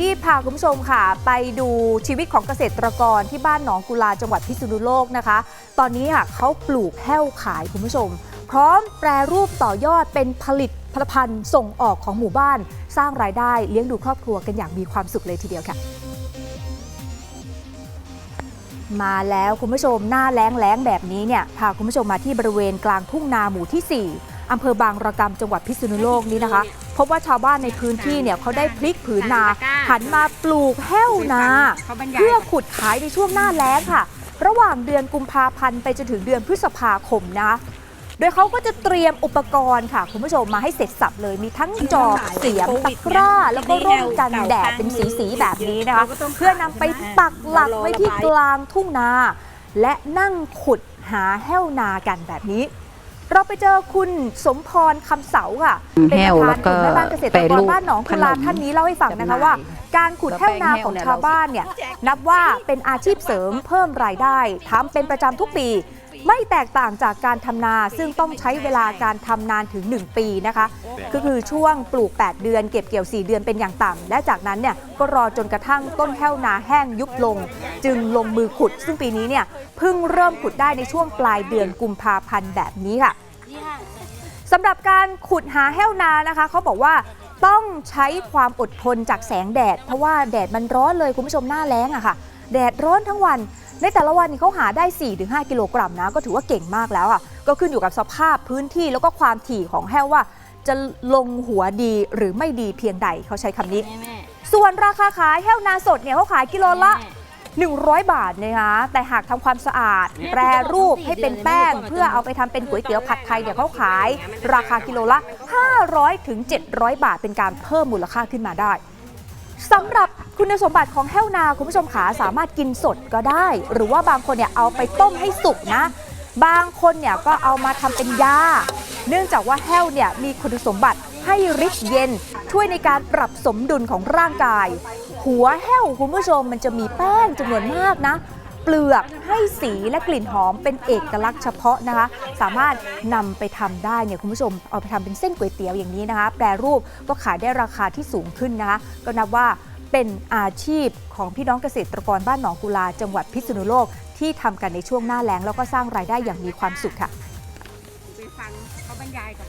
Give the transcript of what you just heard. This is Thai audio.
ดีๆพาคุณผู้ชมค่ะ ไปดูชีวิตของเกษตรกรที่บ้านหนองกุลาจังหวัดพิษณุโลกนะคะ ตอนนี้ค่ะเขาปลูกแห้วขายคุณผู้ชม พร้อมแปรรูปต่อยอดเป็นผลิตผลิตภัณฑ์ส่งออกของหมู่บ้าน สร้างรายได้เลี้ยงดูครอบครัวกันอย่างมีความสุขเลยทีเดียวค่ะ มาแล้วคุณผู้ชมหน้าแล้งแล้งแบบนี้เนี่ยพาคุณผู้ชมมาที่บริเวณกลางทุ่งนาหมู่ที่ 4อำเภอบางระกำจังหวัดพิษณุโลกนี้นะคะ พบว่าชาวบ้านในพื้นที่เนี่ยเขาได้พลิกผืนนาหันมาปลูกแห้วนา เพื่อขุดขายในช่วงหน้าแล้งค่ะ ระหว่างเดือนกุมภาพันธ์ไปจนถึงเดือนพฤษภาคมนะโดยเขาก็จะเตรียมอุปกรณ์ค่ะ คุณผู้ชมมาให้เสร็จสับเลย มีทั้งจอบเสียมตะกร้า แล้วก็ร่มกันแดดเป็นสีๆแบบนี้นะคะ เพื่อนำไปปักหลักไว้ที่กลางทุ่งนา และนั่งขุดหาแห้วนากันแบบนี้ เราไปเจอคุณสมพรคำเสาค่ะ เป็นแห้ปวระแล้ธานวกก็ลุ่มแม่บ้านเกษตรแปรกรูรปบ้านหนองกุลาขนมท่านนี้เล่าให้ฟังนะคะจำหน่ายว่า การขุดแห้วนาของชาวบ้านเนี่ยนับว่าเป็นอาชีพเสริมเพิ่มรายได้ทำเป็นประจำทุกปี ไม่แตกต่างจากการทำนาซึ่งต้องใช้เวลาการทำนานถึง 1 ปีนะคะก็คือช่วงปลูก 8 เดือนเก็บเกี่ยว 4 เดือนเป็นอย่างต่ำและจากนั้นเนี่ยก็รอจนกระทั่งต้นแห้วนาแห้งยุบลง จึงลงมือขุด ซึ่งปีนี้เนี่ยเพิ่งเริ่มขุดได้ในช่วงปลายเดือนกุมภาพันธ์แบบนี้ค่ะสำหรับการขุดหาแห้วนานะคะเขาบอกว่าต้องใช้ความอดทนจากแสงแดด เพราะว่าแดดมันร้อนเลยคุณผู้ชมหน้าแล้งอะค่ะ แดดร้อนทั้งวัน ในแต่ละวันนี่เขาหาได้ 4-5 กิโลกรัมนะ ก็ถือว่าเก่งมากแล้วอะก็ขึ้นอยู่กับสภาพพื้นที่แล้วก็ความถี่ของแห้วว่า จะลงหัวดีหรือไม่ดีเพียงใดเขาใช้คำนี้ ส่วนราคาขายแห้วนาสดเนี่ยเขาขายกิโลละ100 บาทนะคะแต่หากทำความสะอาด แปรรูปให้เป็นแป้ง เพื่อเอาไปทำเป็นก๋วยเตี๋ยวผัดไทยเนี่ยเขาขาย ราคากิโลละ 500ถึง700 บาทเป็นการเพิ่มมูลค่าขึ้นมาได้ สำหรับคุณสมบัติของแห้วนาคุณผู้ชมขาสามารถกินสดก็ได้ หรือว่าบางคนเนี่ยเอาไปต้มให้สุกนะ บางคนเนี่ยก็เอามาทำเป็นยาเนื่องจากว่าแห้วเนี่ยมีคุณสมบัติให้ฤทธิ์เย็น ช่วยในการปรับสมดุลของร่างกาย หัวแห้วคุณผู้ชมมันจะมีแป้งจำนวนมากนะ เปลือกให้สีและกลิ่นหอมเป็นเอกลักษณ์เฉพาะนะคะ สามารถนำไปทำได้เนี่ยคุณผู้ชมเอาไปทำเป็นเส้นก๋วยเตี๋ยวอย่างนี้นะคะ แปรรูปก็ขายได้ราคาที่สูงขึ้นนะคะ ก็นับว่าเป็นอาชีพของพี่น้องเกษตรกรบ้านหนองกุลา จังหวัดพิษณุโลกที่ทำกันในช่วงหน้าแล้งแล้วก็สร้างรายได้อย่างมีความสุขค่ะไปฟังเขาบรรยายก่อน